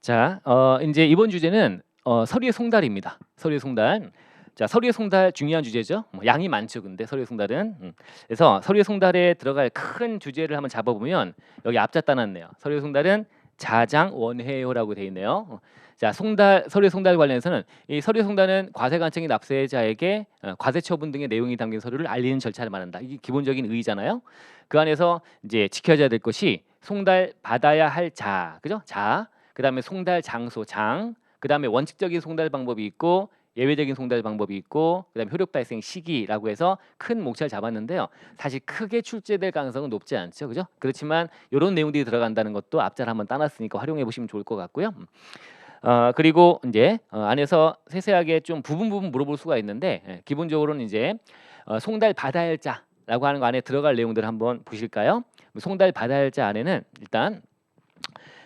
자, 어, 이제 이번 주제는 어, 서리의 송달입니다. 서리의 송달. 자, 서리의 송달 중요한 주제죠. 뭐 양이 많죠, 근데 서리의 송달은. 음. 그래서 서리의 송달에 들어갈 큰 주제를 한번 잡아보면 여기 앞자 따놨네요. 서리의 송달은 자장 원회요라고 돼 있네요. 어. 자, 송달 서리의 송달 관련해서는 이 서리의 송달은 과세 관청이 납세자에게 어, 과세 처분 등의 내용이 담긴 서류를 알리는 절차를 말한다. 이게 기본적인 의의잖아요. 그 안에서 이제 지켜져야 될 것이 송달 받아야 할 자, 그죠? 자. 그다음에 송달 장소 장, 그다음에 원칙적인 송달 방법이 있고 예외적인 송달 방법이 있고 그다음에 효력 발생 시기라고 해서 큰 목차를 잡았는데요. 사실 크게 출제될 가능성은 높지 않죠, 그죠? 그렇지만 이런 내용들이 들어간다는 것도 앞자를 한번 따놨으니까 활용해 보시면 좋을 것 같고요. 어, 그리고 이제 어, 안에서 세세하게 좀 부분 부분 물어볼 수가 있는데 예, 기본적으로는 이제 어, 송달 받아야 할 자라고 하는 거 안에 들어갈 내용들을 한번 보실까요? 송달 받아야 할자 안에는 일단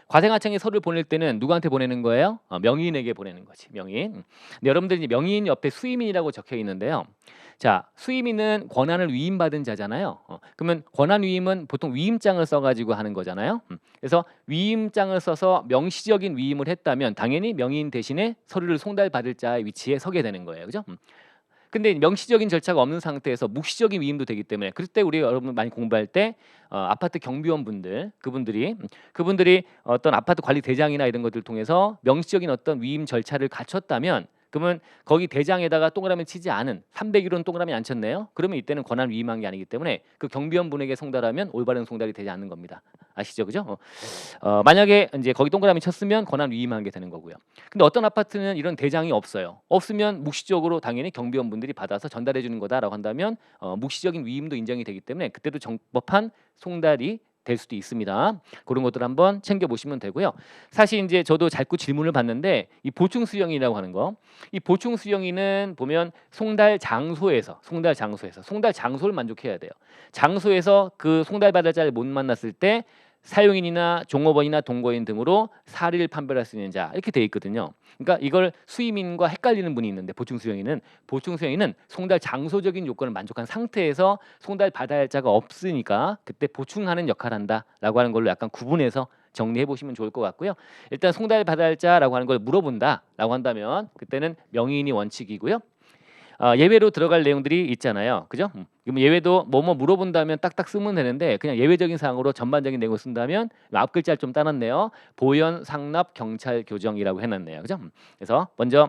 과세관청에 서류를 보낼 때는 누구한테 보내는 거예요? 어, 명의인에게 보내는 거지. 명의인. 근데 여러분들 이제 명의인 옆에 수임인이라고 적혀 있는데요. 자, 수임인은 권한을 위임받은 자잖아요. 어, 그러면 권한 위임은 보통 위임장을 써가지고 하는 거잖아요. 음, 그래서 위임장을 써서 명시적인 위임을 했다면 당연히 명의인 대신에 서류를 송달받을 자의 위치에 서게 되는 거예요. 그죠? 음. 근데 명시적인 절차가 없는 상태에서 묵시적인 위임도 되기 때문에 그때 우리 여러분 많이 공부할 때 어, 아파트 경비원 분들 그분들이 그분들이 어떤 아파트 관리 대장이나 이런 것들 을 통해서 명시적인 어떤 위임 절차를 갖췄다면 그러면 거기 대장에다가 동그라미 치지 않은 301호는 동그라미 안 쳤네요. 그러면 이때는 권한 위임한 게 아니기 때문에 그 경비원 분에게 송달하면 올바른 송달이 되지 않는 겁니다. 아시죠, 그죠? 어, 어, 만약에 이제 거기 동그라미 쳤으면 권한 위임한 게 되는 거고요. 근데 어떤 아파트는 이런 대장이 없어요. 없으면 묵시적으로 당연히 경비원 분들이 받아서 전달해 주는 거다라고 한다면 어, 묵시적인 위임도 인정이 되기 때문에 그때도 정법한 송달이 될 수도 있습니다. 그런 것들 한번 챙겨 보시면 되고요. 사실 이제 저도 자꾸 질문을 받는데 이 보충 수령이라고 하는 거, 이 보충 수령이는 보면 송달 장소에서 송달 장소에서 송달 장소를 만족해야 돼요. 장소에서 그 송달 받을자를 못 만났을 때 사용인이나 종업원이나 동거인 등으로 사리를 판별할 수 있는 자 이렇게 돼 있거든요. 그러니까 이걸 수임인과 헷갈리는 분이 있는데 보충 수령인은 보충 수령인은 송달 장소적인 요건을 만족한 상태에서 송달 받아야 할 자가 없으니까 그때 보충하는 역할을 한다라고 하는 걸로 약간 구분해서 정리해 보시면 좋을 것 같고요. 일단 송달 받아야 할 자라고 하는 걸 물어본다라고 한다면 그때는 명의인이 원칙이고요. 어, 예외로 들어갈 내용들이 있잖아요. 그죠? 음. 그럼 예외도 뭐뭐 물어본다면 딱딱 쓰면 되는데 그냥 예외적인 사항으로 전반적인 내용을 쓴다면 앞 글자를 좀 따놨네요. 보현, 상납, 경찰, 교정이라고 해놨네요. 그죠? 음. 그래서 먼저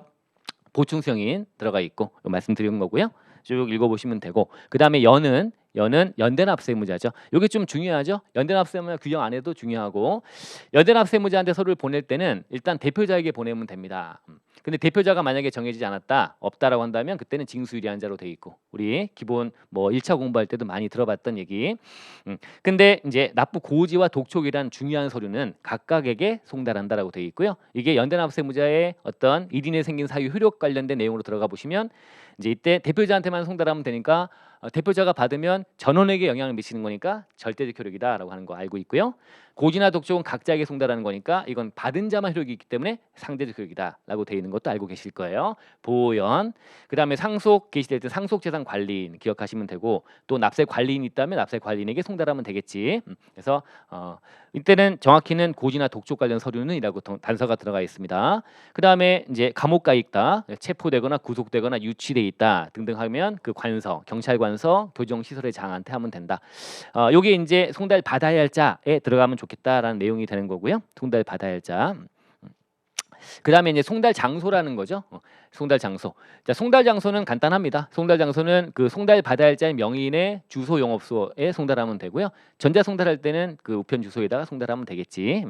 보충 수형인 들어가 있고 말씀드린 거고요. 쭉 읽어보시면 되고 그 다음에 연은 연은 연대납세무자죠. 이게 좀 중요하죠. 연대납세무자 규정 안 해도 중요하고 연대납세무자한테 서류를 보낼 때는 일단 대표자에게 보내면 됩니다. 음. 근데 대표자가 만약에 정해지지 않았다 없다라고 한다면 그때는 징수유리한 자로 돼 있고 우리 기본 뭐 1차 공부할 때도 많이 들어봤던 얘기. 음. 근데 이제 납부 고지와 독촉이란 중요한 서류는 각각에게 송달한다라고 돼 있고요. 이게 연대납세무자의 어떤 일인에 생긴 사유 효력 관련된 내용으로 들어가 보시면 이제 이때 대표자한테만 송달하면 되니까 어, 대표자가 받으면 전원에게 영향을 미치는 거니까 절대적 효력이다라고 하는 거 알고 있고요. 고지나 독촉은 각자에게 송달하는 거니까 이건 받은 자만 효력이 있기 때문에 상대적 효력이다라고 되어 있는 것도 알고 계실 거예요. 보연 그다음에 상속 게시될 때 상속 재산 관리인 기억하시면 되고 또 납세 관리인 있다면 납세 관리인에게 송달하면 되겠지. 음, 그래서 어, 이때는 정확히는 고지나 독촉 관련 서류는 이라고 단서가 들어가 있습니다. 그다음에 이제 감옥 가 있다, 체포되거나 구속되거나 유치돼 있다 등등 하면 그 관서, 경찰 관서, 교정 시설의 장한테 하면 된다. 어, 요게 이제 송달 받아야 할 자에 들어가면 좋 겠다라는 내용이 되는 거고요. 송달 받아야 할 자. 그 다음에 이제 송달 장소라는 거죠. 어, 송달 장소. 자, 송달 장소는 간단합니다. 송달 장소는 그 송달 받아야 할 자의 명의인의 주소 영업소에 송달하면 되고요. 전자 송달할 때는 그 우편 주소에다가 송달하면 되겠지.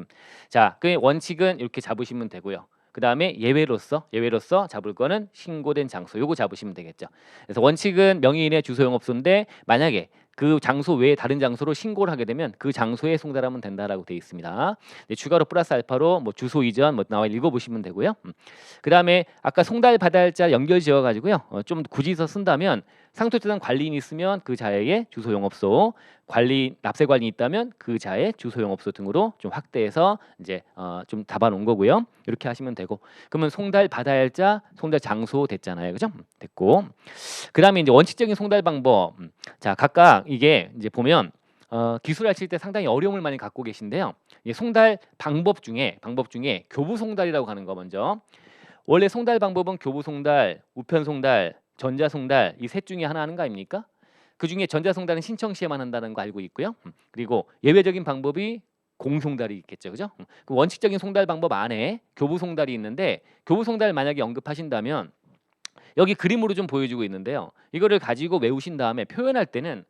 자, 그 원칙은 이렇게 잡으시면 되고요. 그 다음에 예외로서 예외로서 잡을 거는 신고된 장소 요거 잡으시면 되겠죠. 그래서 원칙은 명의인의 주소 영업소인데 만약에 그 장소 외에 다른 장소로 신고를 하게 되면 그 장소에 송달하면 된다라고 되어 있습니다. 네, 추가로 플러스 알파로 뭐 주소 이전 뭐 나와 읽어보시면 되고요. 음. 그 다음에 아까 송달 받아야 연결 지어 가지고요. 어, 좀 굳이 서 쓴다면 상속재산 관리인이 있으면 그 자에게 주소 영업소, 관리 납세 관리 있다면 그 자의 주소 영업소 등으로 좀 확대해서 이제 어, 좀 잡아 놓은 거고요. 이렇게 하시면 되고 그러면 송달 받아야 할 자, 송달 장소 됐잖아요. 그죠? 됐고. 그 다음에 이제 원칙적인 송달 방법. 음. 자, 각각 이게 이제 보면 어, 기술하실 때 상당히 어려움을 많이 갖고 계신데요. 이 송달 방법 중에 방법 중에 교부 송달이라고 하는 거 먼저 원래 송달 방법은 교부 송달, 우편 송달, 전자 송달 이 셋 중에 하나 하는 거 아닙니까? 그 중에 전자 송달은 신청 시에만 한다는 거 알고 있고요. 음, 그리고 예외적인 방법이 공송달이 있겠죠, 그죠? 음, 그 원칙적인 송달 방법 안에 교부 송달이 있는데 교부 송달 만약에 언급하신다면 여기 그림으로 좀 보여주고 있는데요. 이거를 가지고 외우신 다음에 표현할 때는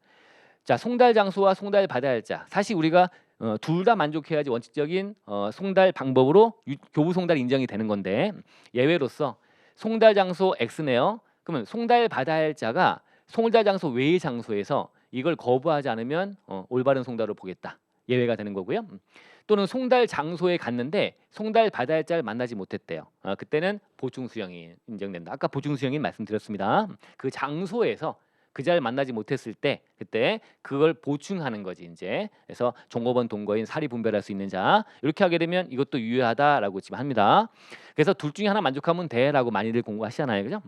자 송달 장소와 송달 받아야 할 자 사실 우리가 어, 둘 다 만족해야지 원칙적인 어, 송달 방법으로 유- 교부 송달 인정이 되는 건데 예외로서 송달 장소 X네요. 그러면 송달 받아야 할 자가 송달 장소 외의 장소에서 이걸 거부하지 않으면 어, 올바른 송달을 보겠다. 예외가 되는 거고요. 음. 또는 송달 장소에 갔는데 송달 받아야 할 자를 만나지 못했대요. 아, 그때는 보충 수령이 인정된다. 아까 보충 수령이 말씀드렸습니다. 그 장소에서 그 자를 만나지 못했을 때 그때 그걸 보충하는 거지 이제 그래서 종업원 동거인 사리 분별할 수 있는 자 이렇게 하게 되면 이것도 유효하다라고 지금 합니다. 그래서 둘 중에 하나 만족하면 돼라고 많이들 공부하시잖아요, 그죠?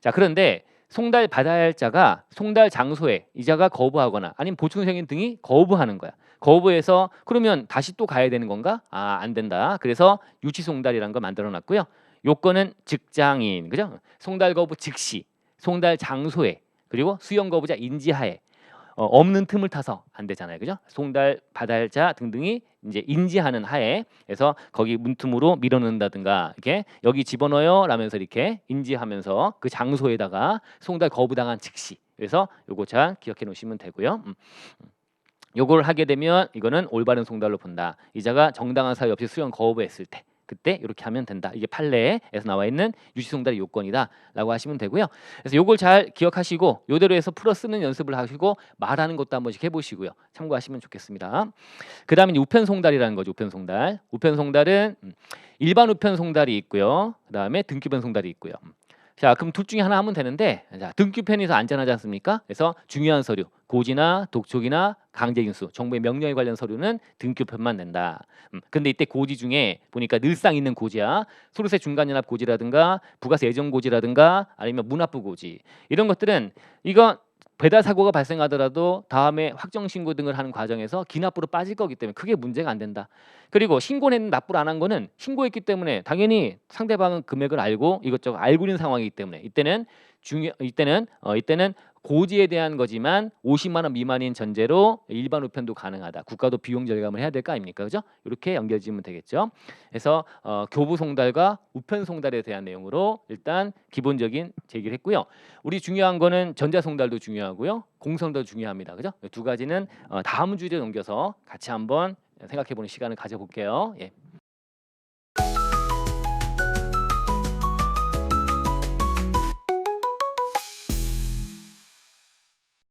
자 그런데 송달 받아야 할 자가 송달 장소에 이자가 거부하거나 아니면 보충 승인 등이 거부하는 거야. 거부해서 그러면 다시 또 가야 되는 건가? 아 안 된다. 그래서 유치 송달이라는 걸 만들어 놨고요. 요건은 직장인 그죠? 송달 거부 즉시 송달 장소에 그리고 수용 거부자 인지하에 어, 없는 틈을 타서 안 되잖아요, 그죠? 송달 받아자 등등이 이제 인지하는 하에 그래서 거기 문틈으로 밀어넣는다든가 이렇게 여기 집어넣어요 라면서 이렇게 인지하면서 그 장소에다가 송달 거부당한 즉시 그래서 요거 잘 기억해 놓으시면 되고요. 음. 요걸 하게 되면 이거는 올바른 송달로 본다. 이자가 정당한 사유 없이 수용 거부했을 때 그때 이렇게 하면 된다. 이게 판례에서 나와 있는 유지송달의 요건이다라고 하시면 되고요. 그래서 요걸 잘 기억하시고 요대로 해서 풀어 쓰는 연습을 하시고 말하는 것도 한 번씩 해보시고요. 참고하시면 좋겠습니다. 그 다음에 이제 우편송달이라는 거죠. 우편송달. 우편송달은 음, 일반 우편송달이 있고요. 그 다음에 등기변 송달이 있고요. 자, 그럼 둘 중에 하나 하면 되는데 자, 등기편이 더 안전하지 않습니까? 그래서 중요한 서류, 고지나 독촉이나 강제 징수, 정부의 명령에 관련 서류는 등기편만 낸다. 음, 근데 이때 고지 중에 보니까 늘상 있는 고지야. 소득세 중간연합 고지라든가 부가세 예정 고지라든가 아니면 문화부 고지 이런 것들은 이거 배달 사고가 발생하더라도 다음에 확정 신고 등을 하는 과정에서 기납부로 빠질 거기 때문에 크게 문제가 안 된다. 그리고 신고는 납부를 안 한 거는 신고했기 때문에 당연히 상대방은 금액을 알고 이것저것 알고 있는 상황이기 때문에 이때는 중요 이때는 어 이때는 고지에 대한 거지만 50만 원 미만인 전제로 일반 우편도 가능하다. 국가도 비용 절감을 해야 될 거 아닙니까? 그죠? 이렇게 연결지면 되겠죠. 그래서 어, 교부 송달과 우편 송달에 대한 내용으로 일단 기본적인 제기를 했고요. 우리 중요한 거는 전자 송달도 중요하고요. 공송도 중요합니다. 그죠? 이두 가지는 어, 다음 주제 넘겨서 같이 한번 생각해 보는 시간을 가져볼게요. 예.